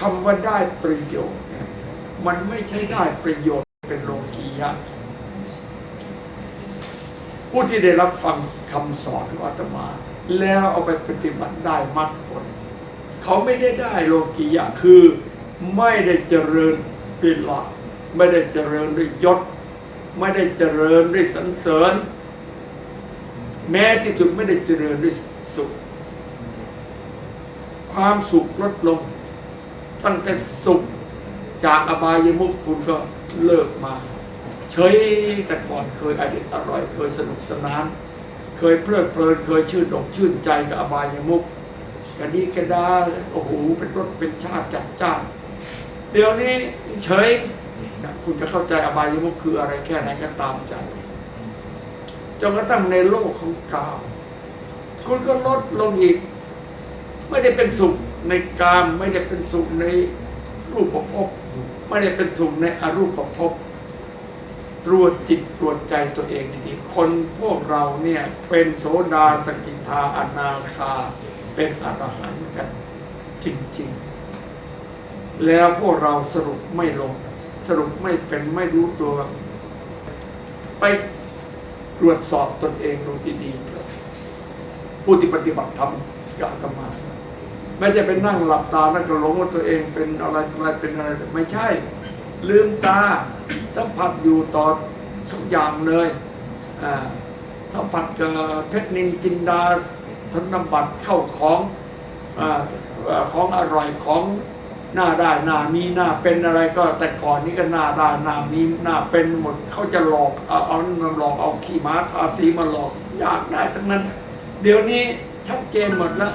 คำว่าได้ประโยชน์ มันไม่ใช่ได้ประโยชน์เป็นโลกียะผู้ที่ได้รับฟังคำสอนของอาตมา แล้วเอาไปปฏิบัติได้มรรคผล เขาไม่ได้ได้โลกียะคือไม่ได้เจริญด้วยลาภไม่ได้เจริญด้วยยศ ไม่ได้เจริญด้วยสรรเสริญ แม้ที่สุดไม่ได้เจริญด้วยสุข ความสุขลดลง ตั้งแต่สุขจากอบายมุขคุณก็เลิกมา เฉยแต่ก่อนเคยอร่อยอร่อยเคยสนุกสนาน เคยเพลิดเพลินเคยชื่นอกชื่นใจกับอบายมุขกระดีกระดาโอ้โหเป็นรสเป็นชาติจัดจ้านเดี๋ยวนี้เฉยนะคุณจะเข้าใจอบายมุขคืออะไรแค่ไหนก็ตามใจจนกระทั่งในโลกของกามคุณก็ลดลงอีก ไม่ได้เป็นสุข ในกามไม่ได้เป็นสุขในรูปภพไม่ได้เป็นสุขในอรูปภพตรวจจิตตรวจใจตัวเองดีๆคนพวกเราเนี่ยเป็นโสดาสกิทาอนาคา เป็นอรหันต์กันจริงๆ แล้วพวกเราสรุปไม่ลง สรุปไม่เป็นไม่รู้ตัว ไปตรวจสอบตนเองดูดีๆผู้ที่ปฏิบัติธรรมกับอาตมา ไม่ใช่เป็นนั่งหลับตาแล้วก็หลงว่าตัวเองเป็นอะไรอะไรเป็นอะไรไม่ใช่ ลืมตาสัมผัสอยู่ต่อทุกอย่างเลยสัมผัสกับเพชรนินจินดาธนบัตรเข้าของอของอร่อยของหน้าได้หน้ามีหน้าเป็นอะไรก็แต่ก่อนนี้ก็หน้าได้หน้ามีหน้าเป็นหมดเขาจะหลอกเอาเอานั่นมาหลอกเอาขี่ม้าทาสีมาหลอกอยากได้ทั้งนั้น เดี๋ยวนี้ชัดเจนหมดแล้ว